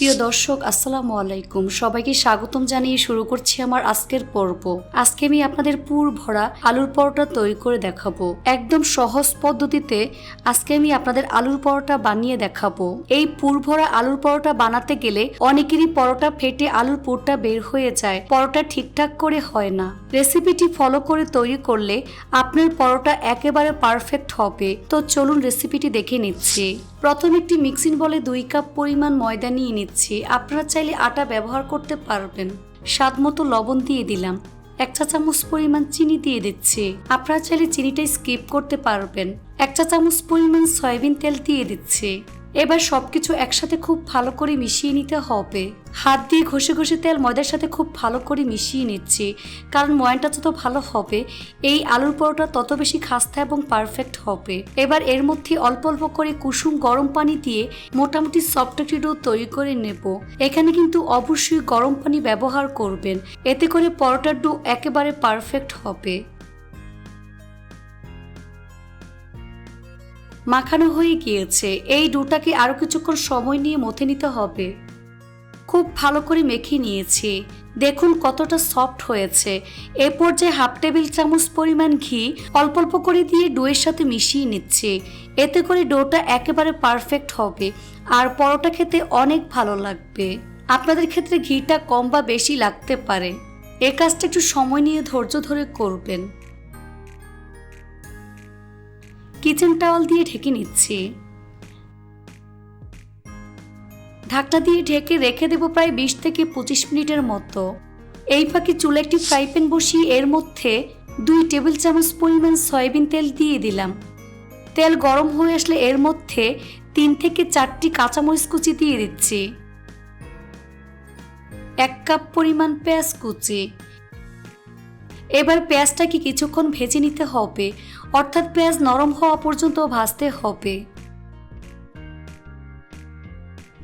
প্রিয় দর্শক, আসসালামু আলাইকুম। সবাইকে স্বাগতম জানিয়ে শুরু করছি আমার আজকের পর্ব। আজকে আমি আপনাদের পুর ভরা আলুর পরোটা তৈরি করে দেখাবো। একদম সহজ পদ্ধতিতে আজকে আমি আপনাদের আলুর পরোটা বানিয়ে দেখাবো। এই পুর ভরা আলুর পরোটা বানাতে গেলে অনেকেরই পরোটা ফেটে আলুর পুরটা বের হয়ে যায়। পরোটা ঠিকঠাক করে হয় না। রেসিপিটি ফলো করে তৈরি করলে আপনার পরোটা একেবারে পারফেক্ট হবে। তো চলুন রেসিপিটি দেখে নিচ্ছি। প্রথমে একটি মিক্সিং বলে দুই কাপ পরিমাণ ময়দা নিয়ে নিচ্ছি। আপনারা চাইলে আটা ব্যবহার করতে পারবেন। স্বাদ মতো লবণ দিয়ে দিলাম। এক চা চামচ পরিমাণ চিনি দিয়ে দিচ্ছি। আপনারা চাইলে চিনিটা স্কিপ করতে পারবেন। এক চা চামচ পরিমাণ সয়াবিন তেল দিয়ে দিচ্ছি। এবার সবকিছু একসাথে খুব ভালো করে মিশিয়ে নিতে হবে। হাত দিয়ে ঘষে ঘষে তেল ময়দার সাথে খুব ভালো করে মিশিয়ে নিচ্ছি, কারণ ময়নটা যত ভালো হবে, এই আলুর পরোটা তত বেশি খাস্তা এবং পারফেক্ট হবে। এবার এর মধ্যে অল্প অল্প করে কুসুম গরম পানি দিয়ে মোটামুটি সফট একটি ডো তৈরি করে নেব। এখানে কিন্তু অবশ্যই গরম পানি ব্যবহার করবেন, এতে করে পরোটার ডো একেবারে পারফেক্ট হবে। মাখানো হয়ে গিয়েছে। এই ডোটাকে আরও কিছুক্ষণ সময় নিয়ে মথে নিতে হবে। খুব ভালো করে মেখে নিয়েছি। দেখুন কতটা সফট হয়েছে। এ পর্যায়ে হাফ টেবিল চামচ পরিমাণ ঘি অল্প অল্প করে দিয়ে ডোয়ের সাথে মিশিয়ে নিচ্ছে। এতে করে ডোটা একেবারে পারফেক্ট হবে। আর পরোটা খেতে অনেক ভালো লাগবে। আপনাদের ক্ষেত্রে ঘিটা কম বা বেশি লাগতে পারে। এ কাজটা একটু সময় নিয়ে ধৈর্য ধরে করবেন। কিচেন টাওয়াল দিয়ে ঢেকে নিচ্ছি। ঢাকটা দিয়ে ঢেকে রেখে দেবো প্রায় বিশ থেকে পঁচিশ মিনিটের মতো। এই ফাঁকে চুলে একটি ফ্রাই প্যান বসিয়ে এর মধ্যে দুই টেবিল চামচ পরিমাণ সয়াবিন তেল দিয়ে দিলাম। তেল গরম হয়ে আসলে এর মধ্যে তিন থেকে চারটি কাঁচামরিচ কুচি দিয়ে দিচ্ছি। এক কাপ পরিমাণ পেঁয়াজ কুচি। এবার পেঁয়াজটাকে কিছুক্ষণ ভেজে নিতে হবে। অর্থাৎ পেঁয়াজ নরম হওয়া পর্যন্ত ভাজতে হবে।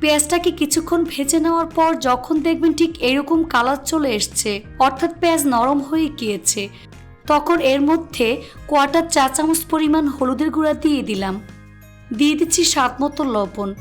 পেঁয়াজটাকে কিছুক্ষণ ভেজে নেওয়ার পর যখন দেখবেন ঠিক এরকম কালার চলে এসছে, অর্থাৎ পেঁয়াজ নরম হয়ে গিয়েছে, তখন এর মধ্যে কোয়াটার চা চামচ পরিমাণ হলুদের গুঁড়া দিয়ে দিলাম। দিয়ে দিচ্ছি স্বাদ মতো লবণ।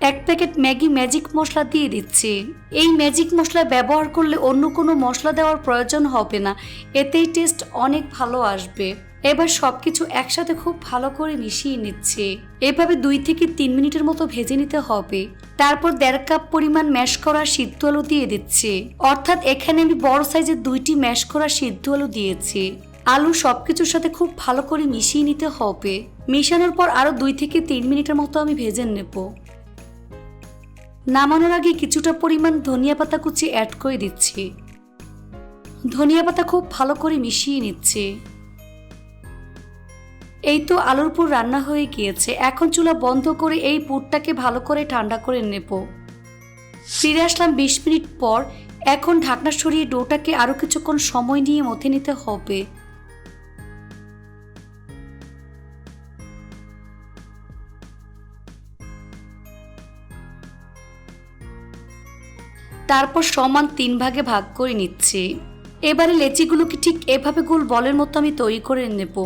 এক প্যাকেট ম্যাগি ম্যাজিক মশলা দিয়ে দিচ্ছি। এই ম্যাজিক মশলা ব্যবহার করলে অন্য কোনো মশলা দেওয়ার প্রয়োজন হবে না। এতেই টেস্ট অনেক ভালো আসবে। এবার সবকিছু একসাথে খুব ভালো করে মিশিয়ে নিচ্ছে। এভাবে দুই থেকে তিন মিনিটের মতো ভেজে নিতে হবে। তারপর দেড় কাপ পরিমাণ ম্যাশ করা সিদ্ধ আলু দিয়ে দিচ্ছে। অর্থাৎ এখানে আমি বড় সাইজের দুইটি ম্যাশ করা সিদ্ধ আলু দিয়েছি। আলু সব কিছুর সাথে খুব ভালো করে মিশিয়ে নিতে হবে। মিশানোর পর আরও দুই থেকে তিন মিনিটের মতো আমি ভেজে নেব। নামানোর আগে কিছুটা পরিমাণ ধনিয়া পাতা কুচি অ্যাড করে দিচ্ছি। ধনিয়া পাতা খুব ভালো করে মিশিয়ে নিচ্ছে। এই তো আলুর পুর রান্না হয়ে গিয়েছে। এখন চুলা বন্ধ করে এই পুরটাকে ভালো করে ঠান্ডা করে নেব। ফিরে আসলাম বিশ মিনিট পর। এখন ঢাকনা সরিয়ে ডোটাকে আরও কিছুক্ষণ সময় নিয়ে মথে নিতে হবে। তারপর সমান তিন ভাগে ভাগ করে নিচ্ছি। এবারে লেচিগুলোকে ঠিক এভাবে গোল বলের মতো আমি তৈরি করে নেব।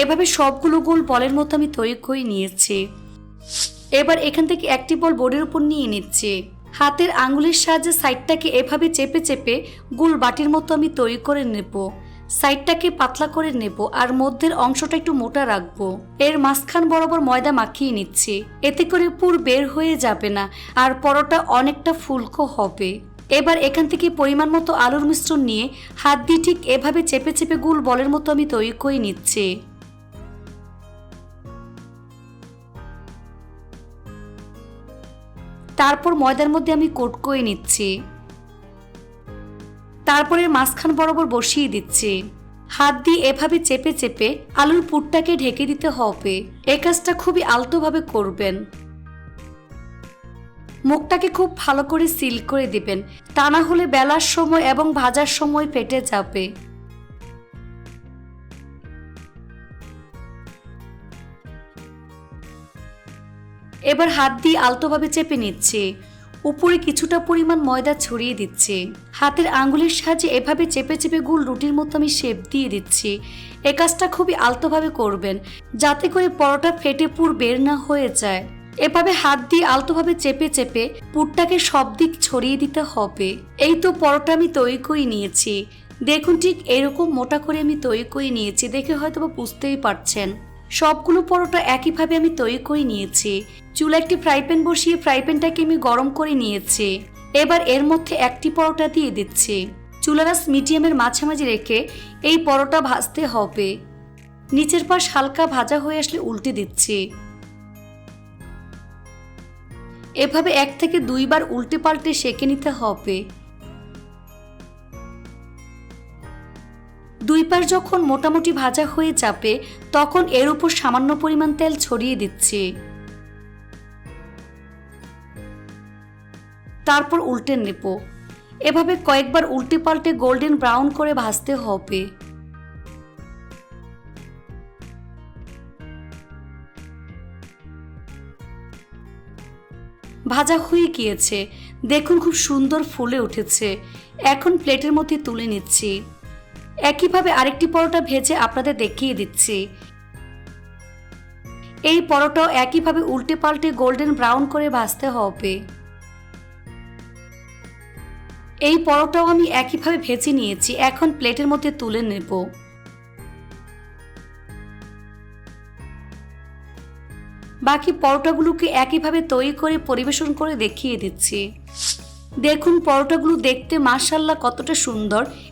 এভাবে সবগুলো গোল বলের মতো আমি তৈরি করে নিয়েছি। এবার এখান থেকে একটি বল বোর্ডের উপর নিয়ে নিচ্ছে। হাতের আঙুলের সাহায্যে সাইডটাকে এভাবে চেপে চেপে গোল বাটির মতো আমি তৈরি করে নেব। সাইডটাকে পাতলা করে নেব আর মধ্যের অংশটা একটু মোটা রাখব। এর মাঝখান বরাবর ময়দা মাখিয়ে নিচ্ছি। এতে করে পুর বের হয়ে যাবে না আর পরোটা অনেকটা ফুলকো হবে। এবার এখান থেকে পরিমাণ মতো আলুর মিশ্রণ নিয়ে হাত দিয়ে ঠিক এভাবে চেপে চেপে গুল বলের মতো আমি তৈরি করে নিচ্ছি। তারপর ময়দার মধ্যে আমি কোট করে নিচ্ছি। তারপরে মাঝখান বরাবর বসিয়ে দিচ্ছি। হাত দিয়ে এভাবে চেপে চেপে আলুর পুরটাকে ঢেকে দিতে হবে। এ কাজটা খুবই আলতোভাবে করবেন। মুখটাকে খুব ভালো করে সিল করে দিবেন। তা না হলে বেলার সময় এবং ভাজার সময় ফেটে যাবে। এবার হাত দিয়ে আলতোভাবে চেপে নিচ্ছে। উপরে কিছুটা পরিমাণ ময়দা ছড়িয়ে দিচ্ছি। হাতের আঙ্গুলের সাহায্যে এভাবে চেপে চেপে গুল রুটির মতো আমি শেপ দিয়ে দিচ্ছি। এ কাজটা খুবই আলতোভাবে করবেন, যাতে করে পরোটা ফেটে পুর বের না হয়ে যায়। এভাবে হাত দিয়ে আলতোভাবে চেপে চেপে পুরটাকে সব দিক ছড়িয়ে দিতে হবে। এই তো পরোটা আমি তৈরি করে নিয়েছি। দেখুন ঠিক এরকম মোটা করে আমি তৈরি করে নিয়েছি, দেখে হয়তো বুঝতেই পারছেন। সবগুলো পরোটা একইভাবে আমি তৈরি করে নিয়েছি। চুলা একটি ফ্রাই প্যান বসিয়ে ফ্রাই প্যানটাকে আমি গরম করে নিয়েছি। এবার এর মধ্যে একটি পরোটা দিয়ে দিচ্ছি। চুলারাস মিডিয়ামের মাঝামাঝি রেখে এই পরোটা ভাজতে হবে। নিচের পাশ হালকা ভাজা হয়ে আসলে উল্টে দিচ্ছি। এভাবে এক থেকে দুইবার উল্টে পাল্টে সেঁকে নিতে হবে। দুই পাশ যখন মোটামুটি ভাজা হয়ে যাবে, তখন এর উপর সামান্য পরিমাণ তেল ছড়িয়ে দিচ্ছি। তারপর উল্টে নেব। এভাবে কয়েকবার উল্টে পাল্টে গোল্ডেন ব্রাউন করে ভাজতে হবে। ভাজা হয়ে গিয়েছে। দেখুন খুব সুন্দর ফুলে উঠেছে। এখন প্লেটের মধ্যে তুলে নিচ্ছি। একইভাবে আরেকটি পরোটা ভেজে আপনাদের দেখিয়ে দিচ্ছি। এই পরোটাও একইভাবে উল্টে পাল্টে গোল্ডেন ব্রাউন করে ভাজতে হবে। এই পরোটাও আমি একইভাবে ভেজে নিয়েছি, এখন প্লেটের মধ্যে তুলে নেব। বাকি পরোটাগুলোকে একইভাবে তৈরি করে পরিবেশন করে দেখিয়ে দিচ্ছি। দেখুন, পরোটাগুলো দেখতে মাশাল্লাহ কতটা সুন্দর।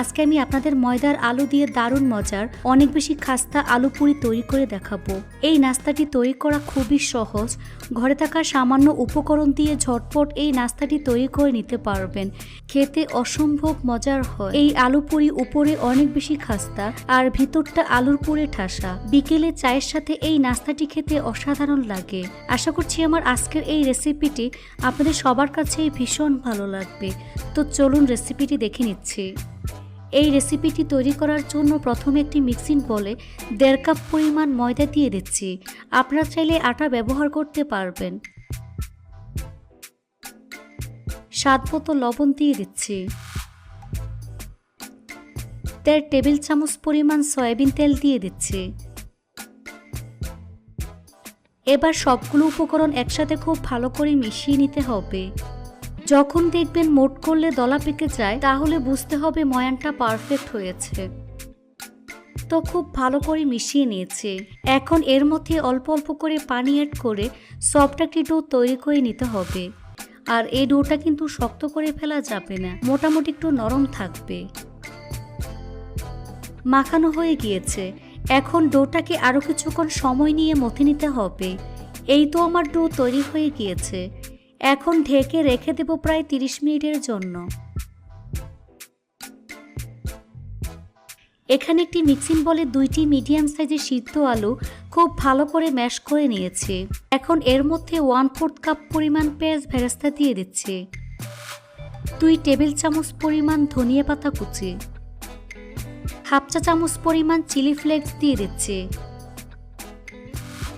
আজকে আমি আপনাদের ময়দার আলু দিয়ে দারুণ মজার, অনেক বেশি খাস্তা আলু পুরি তৈরি করে দেখাবো। এই নাস্তাটি তৈরি করা খুবই সহজ। ঘরে থাকা সামান্য উপকরণ দিয়ে ঝটপট এই নাস্তাটি তৈরি করে নিতে পারবেন। খেতে অসম্ভব মজার হয়। এই আলু পুরি উপরে অনেক বেশি খাস্তা আর ভিতরটা আলুর পুরে ঠাসা। বিকেলে চায়ের সাথে এই নাস্তাটি খেতে অসাধারণ লাগে। আশা করছি আমার আজকের এই রেসিপিটি আপনাদের সবার কাছেই ভীষণ ভালো লাগবে। তো চলুন রেসিপিটি দেখে নিচ্ছি। এই রেসিপিটি তৈরি করার জন্য প্রথমে একটি মিক্সিং বলে দেড় কাপ পরিমাণ ময়দা দিয়ে দিচ্ছি। আপনারা চাইলে আটা ব্যবহার করতে পারবেন। স্বাদ মতো লবণ দিয়ে দিচ্ছি। দেড় টেবিল চামচ পরিমাণ সয়াবিন তেল দিয়ে দিচ্ছি। এবার সবগুলো উপকরণ একসাথে খুব ভালো করে মিশিয়ে নিতে হবে। যখন দেখবেন মোট করলে দলা পেকে যায়, তাহলে বুঝতে হবে ময়ানটা পারফেক্ট হয়েছে। তো খুব ভালো করে মিশিয়ে নিয়েছে। এখন এর মধ্যে অল্প অল্প করে পানি অ্যাড করে সফট একটি ডো তৈরি করে নিতে হবে। আর এই ডোটা কিন্তু শক্ত করে ফেলা যাবে না, মোটামুটি একটু নরম থাকবে। মাখানো হয়ে গিয়েছে। এখন ডোটাকে আরও কিছুক্ষণ সময় নিয়ে মথে নিতে হবে। এই তো আমার ডো তৈরি হয়ে গিয়েছে। এখন ঢেকে রেখে দেব প্রায় তিরিশ মিনিটের জন্য। এখানে একটি মিক্সিং বলে দুইটি মিডিয়াম সাইজের সিদ্ধ আলু খুব ভালো করে ম্যাশ করে নিয়েছি। এখন এর মধ্যে ওয়ান ফোর্থ কাপ পরিমাণ পেঁয়াজ ভেরাস্তা দিয়ে দিচ্ছি। দুই টেবিল চামচ পরিমাণ ধনিয়া পাতা কুচি। হাফ চা চামচ পরিমাণ চিলি ফ্লেক্স দিয়ে দিচ্ছি।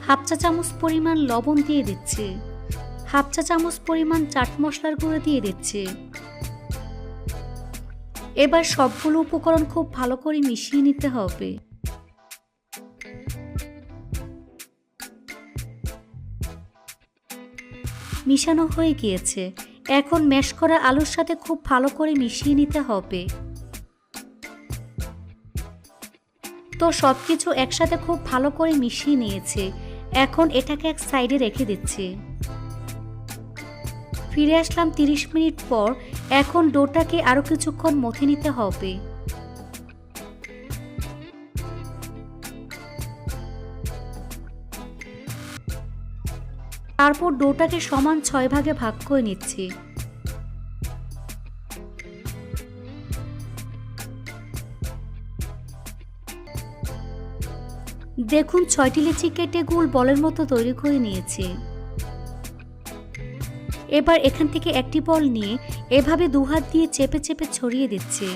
হাফ চা চামচ পরিমাণ লবণ দিয়ে দিচ্ছি। হাফ চা চামচ পরিমাণ চাট মশলার গুঁড়ো দিয়ে দিচ্ছি। এবার সবগুলো উপকরণ খুব ভালো করে মিশিয়ে নিতে হবে। মিশানো হয়ে গিয়েছে। এখন ম্যাশ করা আলুর সাথে খুব ভালো করে মিশিয়ে নিতে হবে। তো সব কিছু একসাথে খুব ভালো করে মিশিয়ে নিয়েছে। এখন এটাকে এক সাইডে রেখে দিচ্ছি। ফিরে আসলাম তিরিশ মিনিট পর, এখন ডোটাকে আরও কিছুক্ষণ মথে নিতে হবে। তারপর ডোটাকে সমান ছয় ভাগে ভাগ করে নিচ্ছি। দেখুন, ছয়টি লিচি কেটে গোল বলের মতো তৈরি করে নিয়েছি। এবার এখান থেকে একটি বল নিয়ে এভাবে দুহাত দিয়ে চেপে চেপে ছড়িয়ে দিচ্ছে।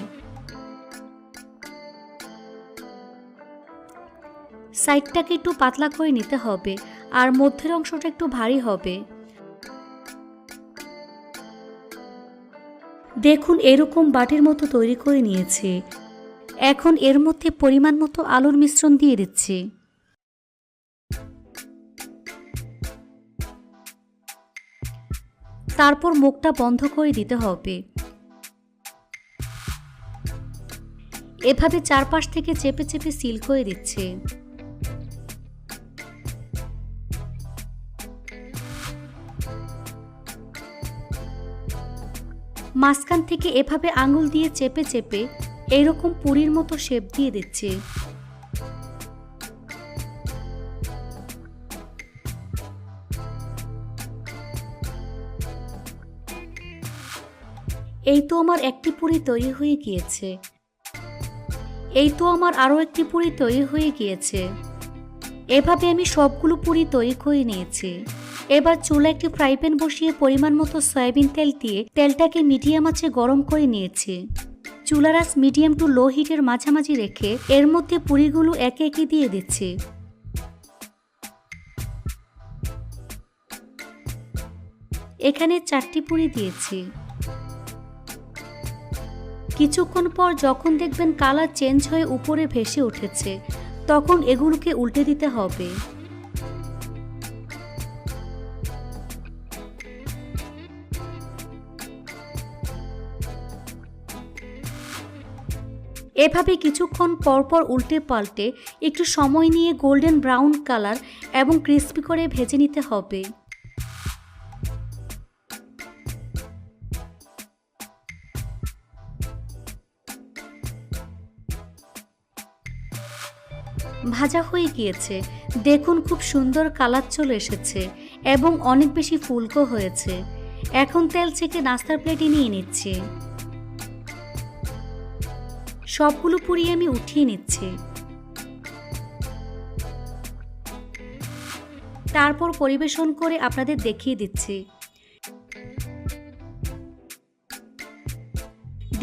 সাইডটাকে একটু পাতলা করে নিতে হবে আর মধ্যের অংশটা একটু ভারী হবে। দেখুন, এরকম বাটির মতো তৈরি করে নিয়েছে। এখন এর মধ্যে পরিমাণ মতো আলুর মিশ্রণ দিয়ে দিচ্ছি। তারপর মুখটা বন্ধ করে দিতে হবে। এভাবে চারপাশ থেকে চেপে চেপে সিল করে দিচ্ছে। মাঝখান থেকে এভাবে আঙুল দিয়ে চেপে চেপে এইরকম পুরীর মতো শেপ দিয়ে দিচ্ছে। এই তো আমার একটি পুরি তৈরি হয়ে গিয়েছে। এই তো আমার আরও একটি পুরি তৈরি হয়ে গিয়েছে। এভাবে আমি সবগুলো পুরি তৈরি করে নিয়েছি। এবার চুলা একটি ফ্রাই প্যান বসিয়ে পরিমাণ মতো সয়াবিন তেল দিয়ে তেলটাকে মিডিয়াম আঁচে গরম করে নিয়েছি। চুলার মিডিয়াম টু লো হিটের মাঝামাঝি রেখে এর মধ্যে পুরিগুলো একে একে দিয়ে দিচ্ছি। এখানে চারটি পুরি দিয়েছি। কিছুক্ষণ পর যখন দেখবেন কালার চেঞ্জ হয়ে উপরে ভেসে উঠেছে, তখন এগুলোকে উল্টে দিতে হবে। এভাবে কিছুক্ষণ পরপর উল্টে পাল্টে একটু সময় নিয়ে গোল্ডেন ব্রাউন কালার এবং ক্রিস্পি করে ভেজে নিতে হবে। ভাজা হয়ে গিয়েছে। দেখুন খুব সুন্দর কালার চলে এসেছে এবং অনেক বেশি ফুলকো হয়েছে। এখন তেল ছেঁকে নাস্তার প্লেটে নিয়ে নিচ্ছি। সবগুলো পুরি আমি উঠিয়ে নিচ্ছি। তারপর পরিবেশন করে আপনাদের দেখিয়ে দিচ্ছি।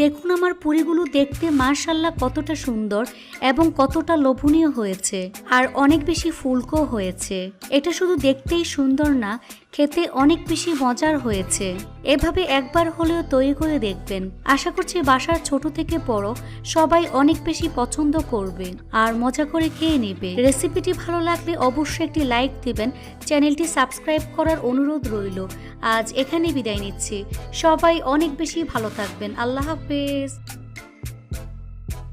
দেখুন আমার পুরিগুলো দেখতে মার্শাল্লাহ কতটা সুন্দর এবং কতটা লোভনীয় হয়েছে, আর অনেক বেশি ফুলকো হয়েছে। এটা শুধু দেখতেই সুন্দর না, খেতে অনেক বেশি মজার হয়েছে। এভাবে একবার হলেও তৈরি করে দেখবেন। আশা করছি বাসার ছোট থেকে বড় সবাই অনেক বেশি পছন্দ করবে আর মজা করে খেয়ে নেবে। রেসিপিটি ভালো লাগলে অবশ্যই একটি লাইক দিবেন, চ্যানেলটি সাবস্ক্রাইব করার অনুরোধ রইল। আজ এখানে বিদায় নিচ্ছি। সবাই অনেক বেশি ভালো থাকবেন। আল্লাহ হাফেজ।